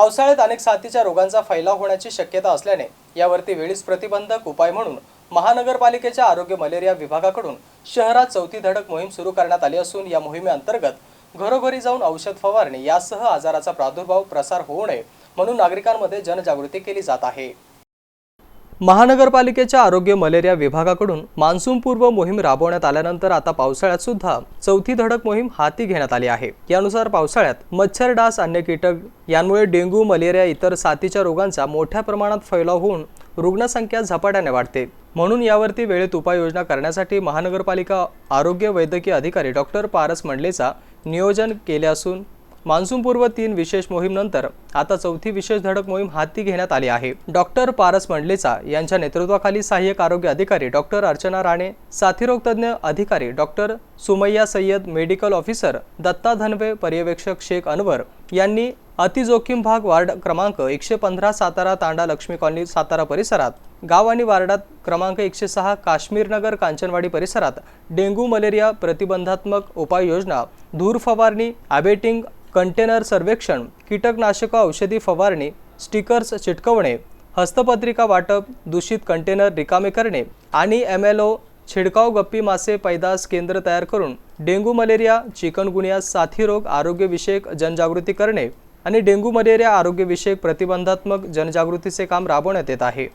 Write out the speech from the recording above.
पावसाळ्यात अनेक साथीच्या रोगांचा फैलाव होण्याची शक्यता असल्याने यावरती वेळीच प्रतिबंधक उपाय म्हणून महानगरपालिकेच्या आरोग्य मलेरिया विभागाकडून शहरात चौथी धडक मोहीम सुरू करण्यात आली असून या मोहिमेअंतर्गत घरोघरी जाऊन औषध फवारणी यासह आजाराचा प्रादुर्भाव प्रसार होऊ नये म्हणून नागरिकांमध्ये जनजागृती केली जात आहे. महानगरपालिकेच्या आरोग्य मलेरिया विभागाकडून मान्सूनपूर्व मोहीम राबवण्यात आल्यानंतर आता पावसाळ्यात सुद्धा चौथी धडक मोहीम हाती घेण्यात आली आहे. यानुसार पावसाळ्यात मच्छर डास अन्य कीटक यांमुळे डेंग्यू मलेरिया इतर साथीच्या रोगांचा मोठ्या प्रमाणात फैलाव होऊन रुग्णसंख्या झपाट्याने वाढते. म्हणून यावरती वेळेत उपाययोजना करण्यासाठी महानगरपालिका आरोग्य वैद्यकीय अधिकारी डॉक्टर पारस मंडलेचा नियोजन केले असून मान्सूनपूर्व तीन विशेष मोहीमनंतर आता चौथी विशेष धडक मोहीम हाती घेण्यात आली आहे. डॉक्टर पारस मंडलेचा यांच्या नेतृत्वाखाली सहाय्यक आरोग्य अधिकारी डॉक्टर अर्चना राणे साथीरोग तज्ज्ञ अधिकारी doctor Sumayya Sayyad medical officer Datta Dhanwe पर्यवेक्षक शेख अनवर यांनी अतिजोखीम भाग वार्ड क्रमांक एकशे पंधरा सातारा तांडा लक्ष्मी कॉलनी सातारा परिसरात गाव आणि वार्डात क्रमांक एकशे सहा काश्मीरनगर कांचनवाडी परिसरात डेंग्यू मलेरिया प्रतिबंधात्मक उपाययोजना धूर फवारणी आबेटिंग कंटेनर सर्वेक्षण कीटकनाशक औषधी फवारणी स्टिकर्स चिटकवणे हस्तपत्रिका वाटप दूषित कंटेनर रिकामे करणे आणि एम एल ओ छिडकाव गप्पी मासे पैदास केंद्र तयार करून डेंग्यू मलेरिया चिकनगुनिया साथीरोग आरोग्यविषयक जनजागृती करणे आणि डेंग्यू मलेरिया आरोग्यविषयक प्रतिबंधात्मक जनजागृतीचे काम राबवण्यात येत आहे.